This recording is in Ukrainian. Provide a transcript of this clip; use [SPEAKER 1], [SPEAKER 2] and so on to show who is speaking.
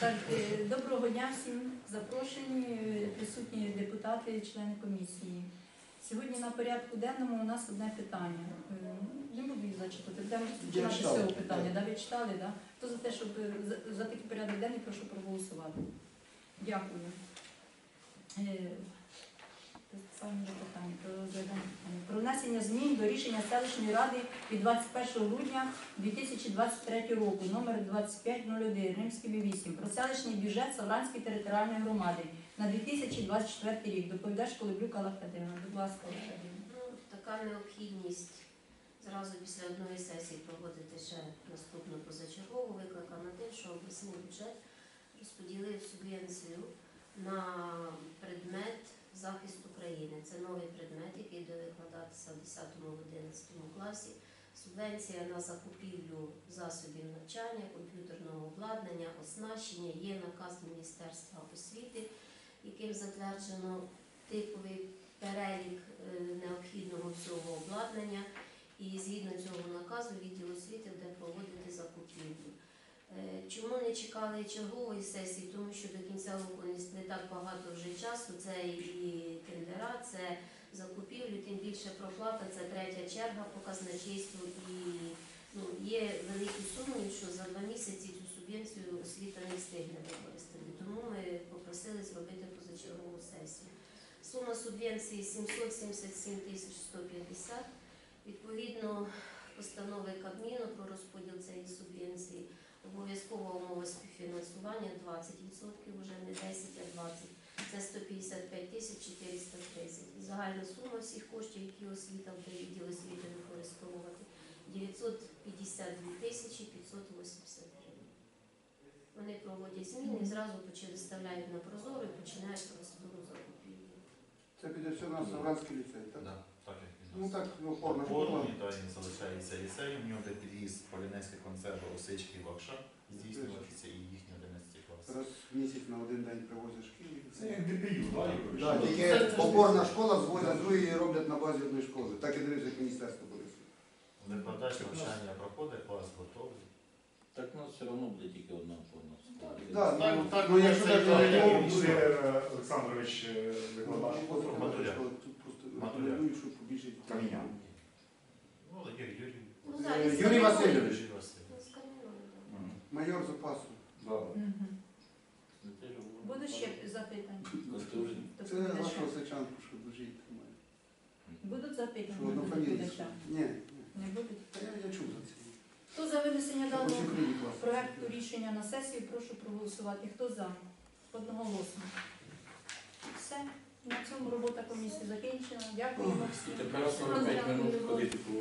[SPEAKER 1] Так, е, доброго дня всім запрошені, е, присутні депутати, члени комісії. Сьогодні на порядку денному у нас одне питання. Е, Не буду їх зачитати, будемо починати з цього питання. Да, ви читали, да? Хто за те, щоб за, за такий порядок денний, прошу проголосувати. Дякую. Е, Питання до питання про внесення змін до рішення селищної ради від 21 грудня 2023 року, номер 2501, Римський 8, про селищний бюджет Савранської територіальної громади на 2024 рік. Доповідач Колеблюк Алла Федорівна. Будь ласка, Олег
[SPEAKER 2] Ну, така необхідність зразу після одної сесії проводити ще наступну позачергову викликана тим, що обласний бюджет розподілив субвенцію на предмет захист України. Це новий предмет, який буде викладатися в 10-11 класі. Субвенція на закупівлю засобів навчання, комп'ютерного обладнання, оснащення є наказ Міністерства освіти, яким затверджено типовий перелік е, необхідного всього обладнання, і згідно цього наказу відділ освіти буде проводити закупівлю. Е, Чому не чекали чергової сесії? Тому що до кінця року не- так багато вже часу. Це і тендера, це закупівлі, тим більше проплата, це третя черга по казначейству. І ну, є великі сумніви, що за два місяці цю субвенцію освіта не встигне використати. Тому ми попросили зробити позачергову сесію. Сума субвенції 777 тисяч 150. Відповідно постанови Кабміну про розподіл цієї субвенції. Обов'язкова умова співфінансування 20%, вже не 10, а 20. Це 155 тисяч 430. І загальна сума всіх коштів, які освіта буде відділ освіти використовувати 952 тисячі 580 гривень. Вони проводять зміни, зразу виставляють на прозоро і починають процедуру закупівлі.
[SPEAKER 3] Це піде все на Савранський ліцей, так?
[SPEAKER 4] Да, так
[SPEAKER 3] Ну так, ну, школа.
[SPEAKER 4] Формі, та він залишається ліцеєм, у нього де під'їзд Полінецька консерва Осички і Вакша здійснюватися і їхні 11 клас.
[SPEAKER 3] Раз в місяць на один день привозять шкіл.
[SPEAKER 5] Це як ДПЮ,
[SPEAKER 3] Да,
[SPEAKER 5] так?
[SPEAKER 3] тільки опорна школа звозять другої роблять на базі одної школи. Так і дивиться, як міністерство буде.
[SPEAKER 4] Викладач навчання проходить, клас готовий.
[SPEAKER 6] Так у нас все одно буде тільки одна форма.
[SPEAKER 3] Да,
[SPEAKER 4] Так,
[SPEAKER 3] ну,
[SPEAKER 4] так,
[SPEAKER 3] ну, якщо
[SPEAKER 4] це
[SPEAKER 3] так,
[SPEAKER 4] так,
[SPEAKER 3] то
[SPEAKER 4] як
[SPEAKER 3] я-
[SPEAKER 5] буде е, Олександрович е, викладач.
[SPEAKER 3] Ну,
[SPEAKER 4] Матуля. Матуля.
[SPEAKER 5] Каміння.
[SPEAKER 4] Ну, але Юрій.
[SPEAKER 2] Ну,
[SPEAKER 3] Е,
[SPEAKER 2] да,
[SPEAKER 3] Юрій
[SPEAKER 2] Васильович.
[SPEAKER 3] Васильович.
[SPEAKER 4] Юрій Васильович.
[SPEAKER 2] Ну,
[SPEAKER 3] Майор запасу.
[SPEAKER 1] Мгм. Будуть ще запитання?
[SPEAKER 3] Це
[SPEAKER 1] Доповідача?
[SPEAKER 3] нашу осичанку, що тримає.
[SPEAKER 1] Будуть
[SPEAKER 3] Що
[SPEAKER 1] запитання до
[SPEAKER 3] однофамілійці.
[SPEAKER 1] доповідача?
[SPEAKER 3] Ні,
[SPEAKER 1] Не будуть?
[SPEAKER 3] та я, я чув за це.
[SPEAKER 1] Хто за винесення даного проекту рішення на сесію, прошу проголосувати. Хто за? Одноголосно. Все. На цьому робота комісії закінчена. Дякуємо всім.
[SPEAKER 6] Тепер 45 минут ходити по